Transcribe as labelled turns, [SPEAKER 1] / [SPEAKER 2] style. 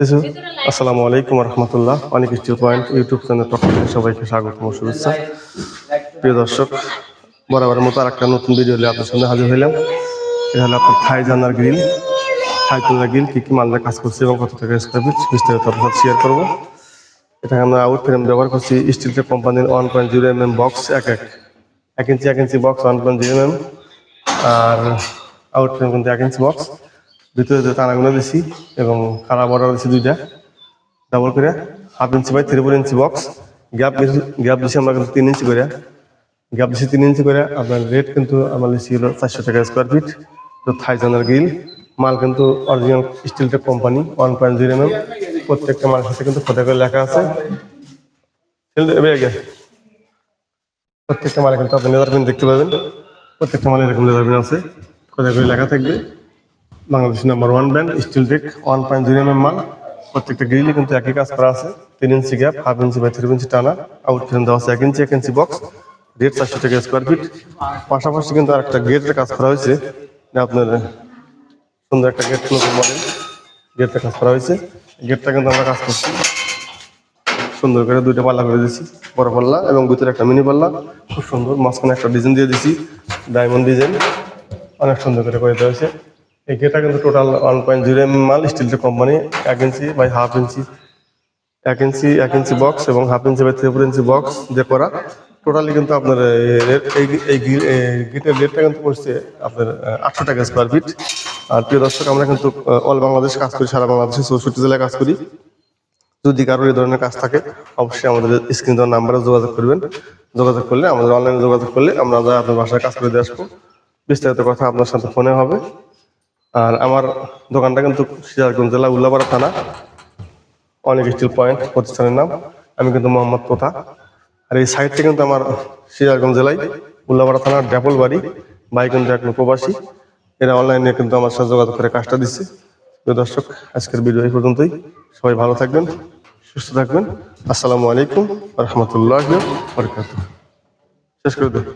[SPEAKER 1] আসসালামু আলাইকুম রহমতুল্লাহ অনেক স্টিল পয়েন্ট ইউটিউব চ্যানেল পক্ষ সবাইকে স্বাগত শুভেচ্ছা। প্রিয় দর্শক, বরাবরের মতো আর একটা নতুন ভিডিও নিয়ে আপনার সামনে হাজির হইলাম। এটা হলো আপনার থাই জানার গ্রিল থাই তোলা গ্রিল কী কী মালদা কাজ করছে এবং কত টাকা স্কোয়ার বিস্তারিত আপনার শেয়ার করব। এটা আমরা আউট ফ্রেম ব্যবহার করছি স্টিল টেক কোম্পানির one point zero M M box এক এক। এক ইঞ্চি এক inch box one point zero M M আর আউট ফ্রেম কিন্তু এক ইঞ্চি বক্স ভিতরে যে টানাগুলো দিছি এবং কারা বড় দিছি দুইটা। ডাবল করে half inch by three four inch box gap gap দিছি আমরা কিন্তু তিন ইঞ্চি করে। গ্যাপ দিছি তিন ইঞ্চি করে, আপনার রেট কিন্তু আমার লিখছি হলো চারশো টাকা স্কোয়ার ফিট তো থাইজানের গ্রিল মাল কিন্তু original steel tech company one point zero M M প্রত্যেকটা মালের সাথে কিন্তু ফটো করে লেখা আছে। প্রত্যেকটা মালে কিন্তু আপনি লেদার দেখতে পাবেন। প্রত্যেকটা মালে এরকম লেদার আছে। কোথায় করে লেখা থাকবে। Bangladesh number one brand steel tech one point zero M মাল প্রত্যেকটা গ্রিলে কিন্তু একই কাজ করা আছে। তিন inch gap half inch by three inch টানা। আউট ফ্রেম দেওয়া আছে এক ইঞ্চি এক ইঞ্চি বক্স রেট চারশো টাকা স্কোয়ার ফিট পাশাপাশি কিন্তু আরেকটা গেটের কাজ করা হয়েছে। আপনার সুন্দর একটা গেট নতুন মডেল গেটটা কাজ করা হয়েছে। গেটটা কিন্তু আমরা কাজ করছি। সুন্দর করে দুইটা পাল্লা করে দিয়েছি। বড় পাল্লা এবং ভিতরে একটা মিনি পাল্লা। খুব সুন্দর। মাঝখানে একটা ডিজাইন দিয়ে দিয়েছি। ডায়মন্ড ডিজাইন অনেক সুন্দর করে করে দেওয়া হয়েছে। এই গেটটা কিন্তু total one point zero M মাল স্টিল কোম্পানি এক ইঞ্চি বাই হাফ ইঞ্চি এক ইঞ্চি এক ইঞ্চি বক্স এবং half inch by three inch box দিয়ে করা। টোটালি কিন্তু আপনার এই গেটের রেটটা কিন্তু পড়ছে আপনার আটশো টাকা স্কোয়ার ফিট আর প্রিয় দর্শক, আমরা কিন্তু অল বাংলাদেশ কাজ করি, সারা বাংলাদেশে চৌষট্টি জেলায় কাজ করি। যদি কারোর এই ধরনের কাজ থাকে, অবশ্যই আমাদের স্ক্রিন দেওয়ার নাম্বারে যোগাযোগ করবেন। যোগাযোগ করলে, আমাদের অনলাইনে যোগাযোগ করলে আমরা আপনার বাসায় কাজ করে দিয়ে আসব। বিস্তারিত কথা আপনার সাথে ফোনে হবে। আর আমার দোকানটা কিন্তু সিরাজগঞ্জ জেলা উল্লাপাড়া থানা। অনেক স্টিল পয়েন্ট প্রতিষ্ঠানের নাম। আমি কিন্তু মোহাম্মদ তোতা। আর এই সাইডটা কিন্তু আমার সিরাজগঞ্জ জেলায় উল্লাপাড়া থানার ড্যাপল বাড়ি কিন্তু এক প্রবাসী এরা অনলাইনে কিন্তু আমার সাথে যোগাযোগ করে কাজটা দিচ্ছে। দর্শক, আজকের ভিডিও এই পর্যন্তই। সবাই ভালো থাকবেন, সুস্থ থাকবেন। আসসালামু আলাইকুম রহমতুল্লাহ বরকাত শেষ করে দেব